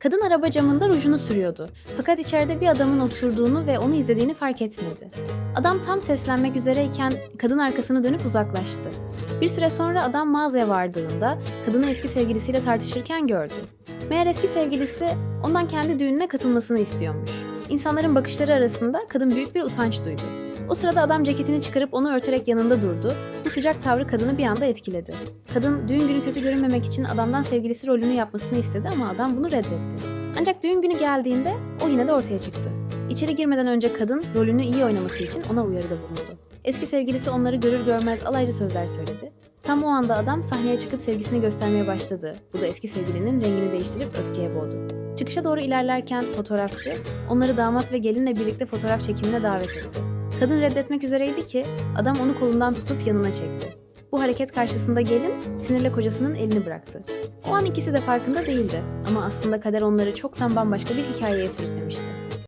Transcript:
Kadın araba camında rujunu sürüyordu. Fakat içeride bir adamın oturduğunu ve onu izlediğini fark etmedi. Adam tam seslenmek üzereyken kadın arkasını dönüp uzaklaştı. Bir süre sonra adam mağazaya vardığında kadını eski sevgilisiyle tartışırken gördü. Meğer eski sevgilisi ondan kendi düğününe katılmasını istiyormuş. İnsanların bakışları arasında kadın büyük bir utanç duydu. O sırada adam ceketini çıkarıp onu örterek yanında durdu. Bu sıcak tavrı kadını bir anda etkiledi. Kadın düğün günü kötü görünmemek için adamdan sevgilisi rolünü yapmasını istedi ama adam bunu reddetti. Ancak düğün günü geldiğinde o yine de ortaya çıktı. İçeri girmeden önce kadın rolünü iyi oynaması için ona uyarıda bulundu. Eski sevgilisi onları görür görmez alaycı sözler söyledi. Tam o anda adam sahneye çıkıp sevgisini göstermeye başladı. Bu da eski sevgilinin rengini değiştirip öfkeye boğdu. Çıkışa doğru ilerlerken fotoğrafçı onları damat ve gelinle birlikte fotoğraf çekimine davet etti. Kadın reddetmek üzereydi ki adam onu kolundan tutup yanına çekti. Bu hareket karşısında gelin sinirle kocasının elini bıraktı. O an ikisi de farkında değildi ama aslında kader onları çoktan bambaşka bir hikayeye sürüklemişti.